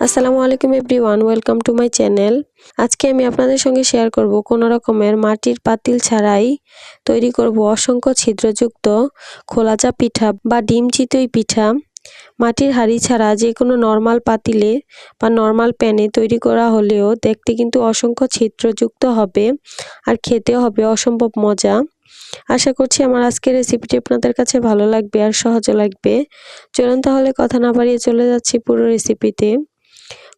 আসসালামু আলাইকুম everyone, welcome to my channel. আজকে আমি আপনাদের সঙ্গে শেয়ার করব কোনো রকমের মাটির পাতিল ছাড়াই তৈরি করব অসংখ্য ছিদ্রযুক্ত খোলাচা পিঠা বা ডিম চিতই পিঠা। মাটির হাঁড়ি ছাড়া যে কোনো নর্মাল পাতিলে বা নর্মাল প্যানে তৈরি করা হলেও দেখতে কিন্তু অসংখ্য ছিদ্রযুক্ত হবে আর খেতেও হবে অসম্ভব মজা। আশা করছি আমার আজকের রেসিপিটি আপনাদের কাছে ভালো লাগবে আর সহজও লাগবে। চলুন তাহলে কথা না বাড়িয়ে চলে যাচ্ছি পুরো রেসিপিতে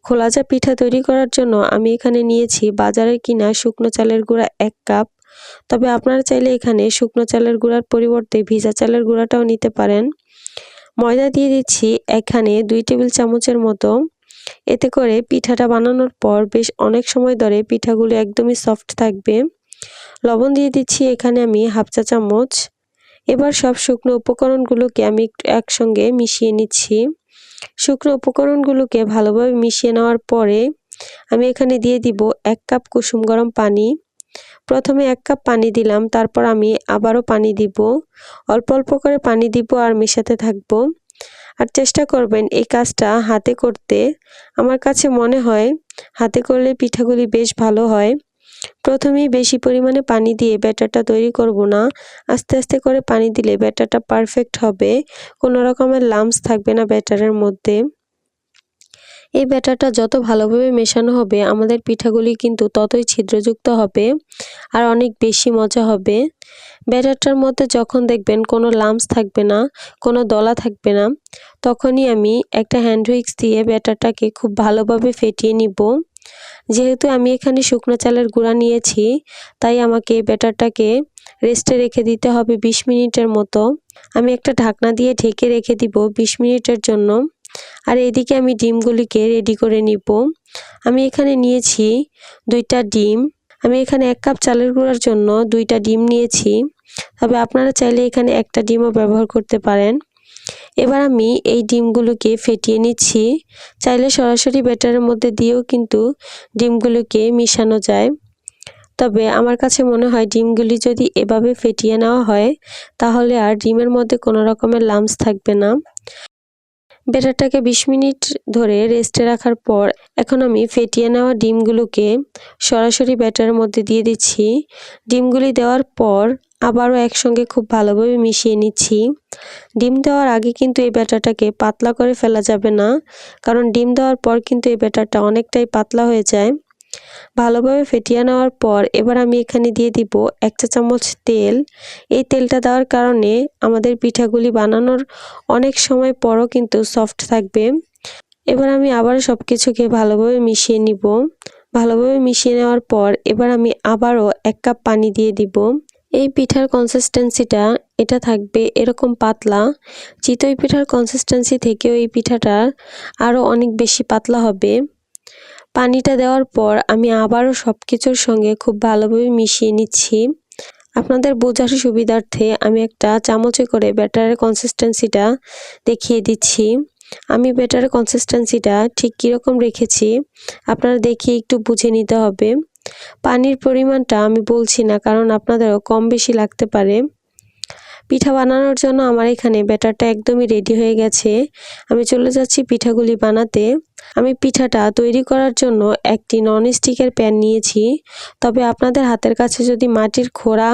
খোলাজা পিঠা তৈরি করার জন্য আমি এখানে নিয়েছি বাজারের কিনা শুকনো চালের গুঁড়া এক কাপ। তবে আপনারা চাইলে এখানে শুকনো চালের গুঁড়ার পরিবর্তে ভিজা চালের গুঁড়াটাও নিতে পারেন। ময়দা দিয়ে দিচ্ছি এখানে দুই টেবিল চামচের মতো। এতে করে পিঠাটা বানানোর পর বেশ অনেক সময় ধরে পিঠাগুলো একদমই সফট থাকবে। লবণ দিয়ে দিচ্ছি এখানে আমি হাফ চা চামচ। এবার সব শুকনো উপকরণগুলোকে আমি একসঙ্গে মিশিয়ে নিচ্ছি। শুকনো উপকরণগুলোকে ভালোভাবে মিশিয়ে নেওয়ার পরে আমি এখানে দিয়ে দিব এক কাপ কুসুম গরম পানি। প্রথমে এক কাপ পানি দিলাম, তারপর আমি আবারও পানি দিব। অল্প অল্প করে পানি দিব আর মেশাতে থাকব। আর চেষ্টা করবেন এই কাজটা হাতে করতে। আমার কাছে মনে হয় হাতে করলে পিঠাগুলি বেশ ভালো হয়। প্রথমেই বেশি পরিমাণে পানি দিয়ে ব্যাটারটা তৈরি করব না। আস্তে আস্তে করে পানি দিলে ব্যাটারটা পারফেক্ট হবে। কোনো রকমের লামস থাকবে না ব্যাটারের মধ্যে। এই ব্যাটারটা যত ভালোভাবে মেশানো হবে, আমাদের পিঠাগুলি কিন্তু ততই ছিদ্রযুক্ত হবে আর অনেক বেশি মজা হবে। ব্যাটারটার মধ্যে যখন দেখবেন কোনো লামস থাকবে না, কোনো দলা থাকবে না, তখনই আমি একটা হ্যান্ড হুইক্স দিয়ে ব্যাটারটাকে খুব ভালোভাবে ফেটিয়ে নিব। যেহেতু আমি এখানে শুকনো চালের গুঁড়া নিয়েছি, তাই আমাকে ব্যাটারটাকে রেস্টে রেখে দিতে হবে ২০ মিনিটের মতো। আমি একটা ঢাকনা দিয়ে ঢেকে রেখে দিব ২০ মিনিটের জন্য। আর এদিকে আমি ডিমগুলিকে রেডি করে নিব। আমি এখানে নিয়েছি দুইটা ডিম। আমি এখানে এক কাপ চালের গুঁড়ার জন্য দুইটা ডিম নিয়েছি। তবে আপনারা চাইলে এখানে একটা ডিমও ব্যবহার করতে পারেন। এবার আমি এই ডিমগুলোকে ফেটিয়ে নিচ্ছি। চাইলে সরাসরি ব্যাটারের মধ্যে দিয়েও কিন্তু ডিমগুলোকে মিশানো যায়। তবে আমার কাছে মনে হয় ডিমগুলি যদি এভাবে ফেটিয়ে নেওয়া হয়, তাহলে আর ডিমের মধ্যে কোনো রকমের লামস থাকবে না। ব্যাটারটাকে বিশ মিনিট ধরে রেস্টে রাখার পর এখন আমি ফেটিয়ে নেওয়া ডিমগুলোকে সরাসরি ব্যাটারের মধ্যে দিয়ে দিচ্ছি। ডিমগুলি দেওয়ার পর আবারও একসঙ্গে খুব ভালোভাবে মিশিয়ে নিচ্ছি। ডিম দেওয়ার আগে কিন্তু এই ব্যাটারটাকে পাতলা করে ফেলা যাবে না, কারণ ডিম দেওয়ার পর কিন্তু এই ব্যাটারটা অনেকটাই পাতলা হয়ে যায়। ভালোভাবে ফেটিয়ে নেওয়ার পর এবার আমি এখানে দিয়ে দিব এক চা চামচ তেল। এই তেলটা দেওয়ার কারণে আমাদের পিঠাগুলি বানানোর অনেক সময় পরও কিন্তু সফট থাকবে। এবার আমি আবার সব কিছুকে ভালোভাবে মিশিয়ে নিব। ভালোভাবে মিশিয়ে নেওয়ার পর এবার আমি আবারও এক কাপ পানি দিয়ে দিব। এই পিঠার কনসিস্টেন্সিটা এটা থাকবে এরকম পাতলা। চিতই পিঠার কনসিস্টেন্সি থেকেও এই পিঠাটা আরও অনেক বেশি পাতলা হবে। পানিটা দেওয়ার পর আমি আবারও সব কিছুর সঙ্গে খুব ভালোভাবে মিশিয়ে নিচ্ছি। আপনাদের বোঝার সুবিধার্থে আমি একটা চামচে করে ব্যাটারের কনসিস্টেন্সিটা দেখিয়ে দিচ্ছি। আমি ব্যাটারের কনসিস্টেন্সিটা ঠিক কীরকম রেখেছি, আপনারা দেখিয়ে একটু বুঝে নিতে হবে। পানির পরিমাণটা আমি বলছি না, কারণ আপনাদেরও কম বেশি লাগতে পারে। পিঠা বানানোর জন্য আমার এখানে ব্যাটারটা একদমই রেডি হয়ে গেছে। আমি চলে যাচ্ছি পিঠাগুলি বানাতে। আমি পিঠাটা তৈরি করার জন্য একটি নন স্টিকের প্যান নিয়েছি। তবে আপনাদের হাতের কাছে যদি মাটির খোড়া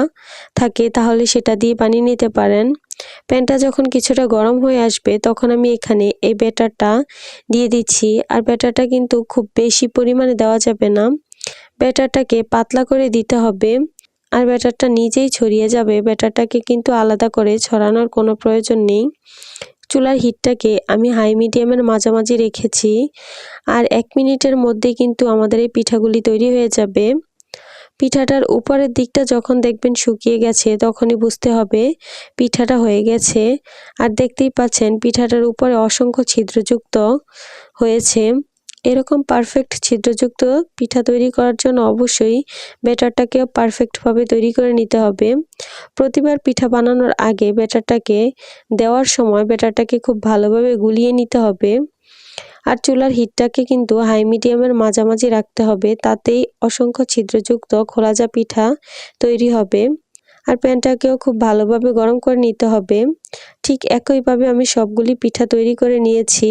থাকে, তাহলে সেটা দিয়ে বানিয়ে নিতে পারেন। প্যানটা যখন কিছুটা গরম হয়ে আসবে, তখন আমি এখানে এই ব্যাটারটা দিয়ে দিচ্ছি। আর ব্যাটারটা কিন্তু খুব বেশি পরিমাণে দেওয়া যাবে না। ব্যাটারটাকে পাতলা করে দিতে হবে। আর ব্যাটারটা নিজেই ছড়িয়ে যাবে। ব্যাটারটাকে কিন্তু আলাদা করে ছড়ানোর কোনো প্রয়োজন নেই। চুলার হিটটাকে আমি হাই মিডিয়ামের মাঝামাঝি রেখেছি। আর এক মিনিটের মধ্যে কিন্তু আমাদের এই পিঠাগুলি তৈরি হয়ে যাবে। পিঠাটার উপরের দিকটা যখন দেখবেন শুকিয়ে গেছে, তখনই বুঝতে হবে পিঠাটা হয়ে গেছে। আর দেখতেই পাচ্ছেন, পিঠাটার উপরে অসংখ্য ছিদ্রযুক্ত হয়েছে। এরকম পারফেক্ট ছিদ্রযুক্ত পিঠা তৈরি করার জন্য অবশ্যই ব্যাটারটাকেও পারফেক্টভাবে তৈরি করে নিতে হবে। প্রতিবার পিঠা বানানোর আগে ব্যাটারটাকে দেওয়ার সময় ব্যাটারটাকে খুব ভালোভাবে গুলিয়ে নিতে হবে। আর চুলার হিটটাকে কিন্তু হাই মিডিয়ামের মাঝামাঝি রাখতে হবে। তাতেই অসংখ্য ছিদ্রযুক্ত খোলাজা পিঠা তৈরি হবে। আর প্যানটাকেও খুব ভালোভাবে গরম করে নিতে হবে। ঠিক একইভাবে আমি সবগুলি পিঠা তৈরি করে নিয়েছি।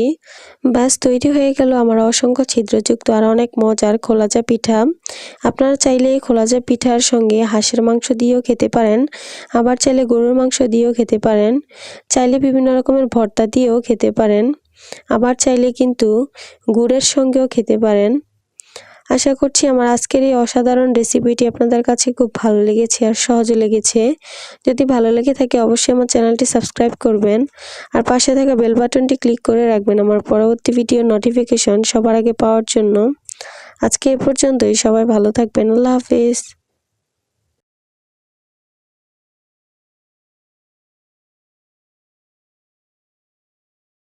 ব্যাস, তৈরি হয়ে গেল আমার অসংখ্য ছিদ্রযুক্ত আর অনেক মজার খোলাজা পিঠা। আপনারা চাইলে এই খোলাজা পিঠার সঙ্গে হাঁসের মাংস দিয়েও খেতে পারেন, আবার চাইলে গরুর মাংস দিয়েও খেতে পারেন, চাইলে বিভিন্ন রকমের ভর্তা দিয়েও খেতে পারেন, আবার চাইলে কিন্তু গুড়ের সঙ্গেও খেতে পারেন। আশা করছি আমার আজকের এই অসাধারণ রেসিপিটি আপনাদের কাছে খুব ভালো লেগেছে আর সহজে লেগেছে। যদি ভালো লেগে থাকে অবশ্যই আমার চ্যানেলটি সাবস্ক্রাইব করবেন। আর পাশে থাকা বেল বাটনটি ক্লিক করে রাখবেন আমার পরবর্তী ভিডিও নোটিফিকেশন সবার আগে পাওয়ার জন্য। আজকে এ পর্যন্তই, সবাই ভালো থাকবেন, আল্লাহ হাফিজ।